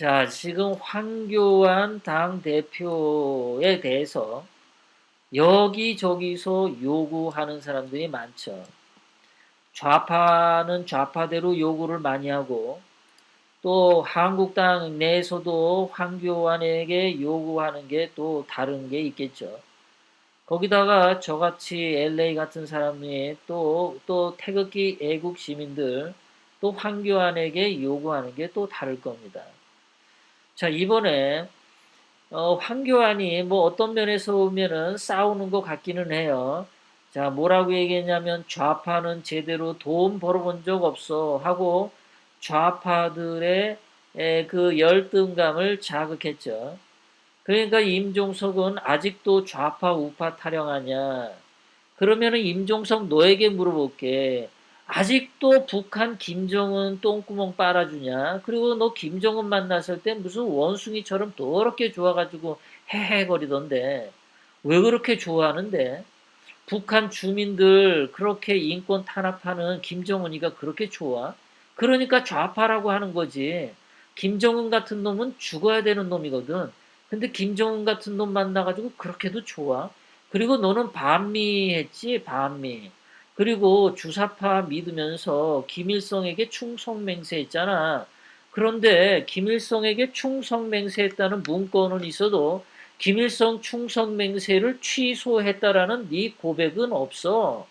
자, 지금 황교안 당 대표에 대해서 여기저기서 요구하는 사람들이 많죠. 좌파는 좌파대로 요구를 많이 하고 또 한국당 내에서도 황교안에게 요구하는 게 또 다른 게 있겠죠. 거기다가 저같이 LA 같은 사람이 또, 또 태극기 애국 시민들 또 황교안에게 요구하는 게 또 다를 겁니다. 자, 이번에 어, 황교안이 뭐 어떤 면에서 보면은 싸우는 것 같기는 해요. 자, 뭐라고 얘기했냐면 좌파는 제대로 돈 벌어본 적 없어 하고 좌파들의 에, 그 열등감을 자극했죠. 그러니까 임종석은 아직도 좌파 우파 타령하냐? 그러면은 임종석 너에게 물어볼게. 아직도 북한 김정은 똥구멍 빨아주냐? 그리고 너 김정은 만났을 때 무슨 원숭이처럼 더럽게 좋아가지고 헤헤거리던데 왜 그렇게 좋아하는데? 북한 주민들 그렇게 인권 탄압하는 김정은이가 그렇게 좋아? 그러니까 좌파라고 하는 거지. 김정은 같은 놈은 죽어야 되는 놈이거든. 근데 김정은 같은 놈 만나가지고 그렇게도 좋아. 그리고 너는 반미 했지, 반미. 그리고 주사파 믿으면서 김일성에게 충성맹세했잖아. 그런데 김일성에게 충성맹세했다는 문건은 있어도 김일성 충성맹세를 취소했다라는 네 고백은 없어.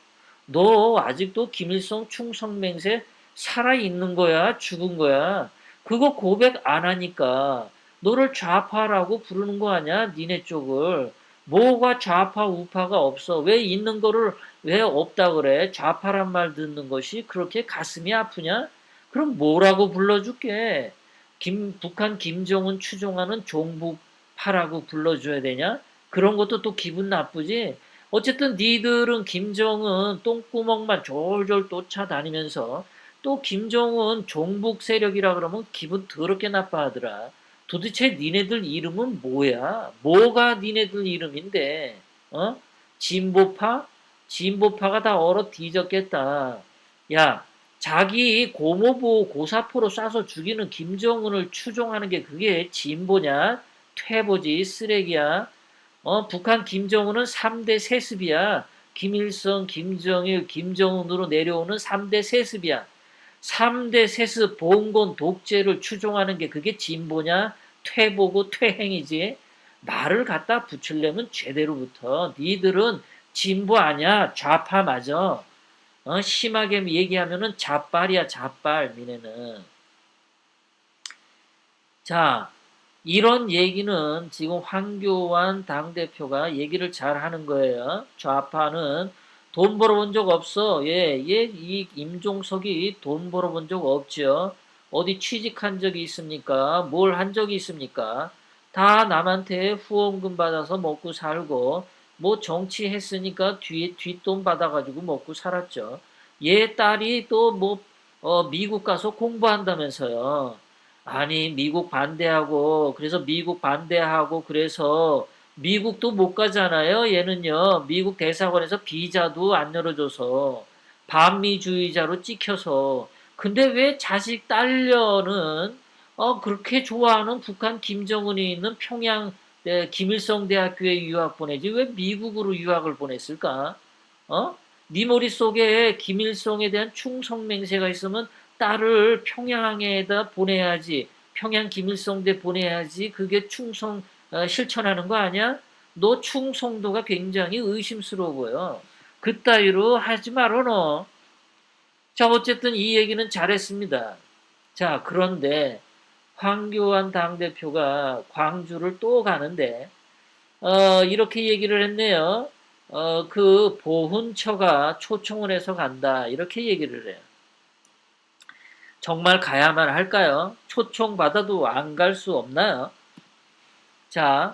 너 아직도 김일성 충성맹세 살아있는 거야? 죽은 거야? 그거 고백 안 하니까 너를 좌파라고 부르는 거 아니야? 니네 쪽을. 뭐가 좌파 우파가 없어. 왜 있는 거를 왜 없다 그래? 좌파란 말 듣는 것이 그렇게 가슴이 아프냐? 그럼 뭐라고 불러줄게? 김, 북한 김정은 추종하는 종북파라고 불러줘야 되냐? 그런 것도 또 기분 나쁘지? 어쨌든 니들은 김정은 똥구멍만 졸졸 쫓아다니면서 또 김정은 종북 세력이라 그러면 기분 더럽게 나빠하더라. 도대체 니네들 이름은 뭐야? 뭐가 니네들 이름인데? 어? 진보파? 진보파가 다 얼어 뒤졌겠다. 야, 자기 고모부 고사포로 쏴서 죽이는 김정은을 추종하는 게 그게 진보냐? 퇴보지, 쓰레기야. 어, 북한 김정은은 3대 세습이야. 김일성, 김정일, 김정은으로 내려오는 3대 세습이야. 3대 세습 봉건 독재를 추종하는 게 그게 진보냐? 퇴보고 퇴행이지. 말을 갖다 붙이려면 제대로부터 니들은 진보 아니야. 좌파 맞아. 어, 심하게 얘기하면은 좌빨이야, 좌빨, 미네는. 자, 이런 얘기는 지금 황교안 당대표가 얘기를 잘 하는 거예요. 좌파는 돈 벌어본 적 없어. 예, 예, 이 임종석이 돈 벌어본 적 없죠. 어디 취직한 적이 있습니까? 뭘 한 적이 있습니까? 다 남한테 후원금 받아서 먹고 살고, 뭐 정치했으니까 뒤에 뒷돈 받아가지고 먹고 살았죠. 얘 딸이 또 뭐, 어, 미국 가서 공부한다면서요. 아니, 미국 반대하고, 그래서 미국 반대하고, 그래서 미국도 못 가잖아요. 얘는요. 미국 대사관에서 비자도 안 열어줘서 반미주의자로 찍혀서 근데 왜 자식 딸려는 어 그렇게 좋아하는 북한 김정은이 있는 평양 네, 김일성 대학교에 유학 보내지 왜 미국으로 유학을 보냈을까? 어? 네 머릿속에 김일성에 대한 충성맹세가 있으면 딸을 평양에다 보내야지. 평양 김일성대 보내야지. 그게 충성 어, 실천하는 거 아니야? 너 충성도가 굉장히 의심스러워 보여. 그따위로 하지 말어 너. 자 어쨌든 이 얘기는 잘했습니다. 자 그런데 황교안 당대표가 광주를 또 가는데 어, 이렇게 얘기를 했네요. 어, 그 보훈처가 초청을 해서 간다 이렇게 얘기를 해요. 정말 가야만 할까요? 초청 받아도 안 갈 수 없나요? 자,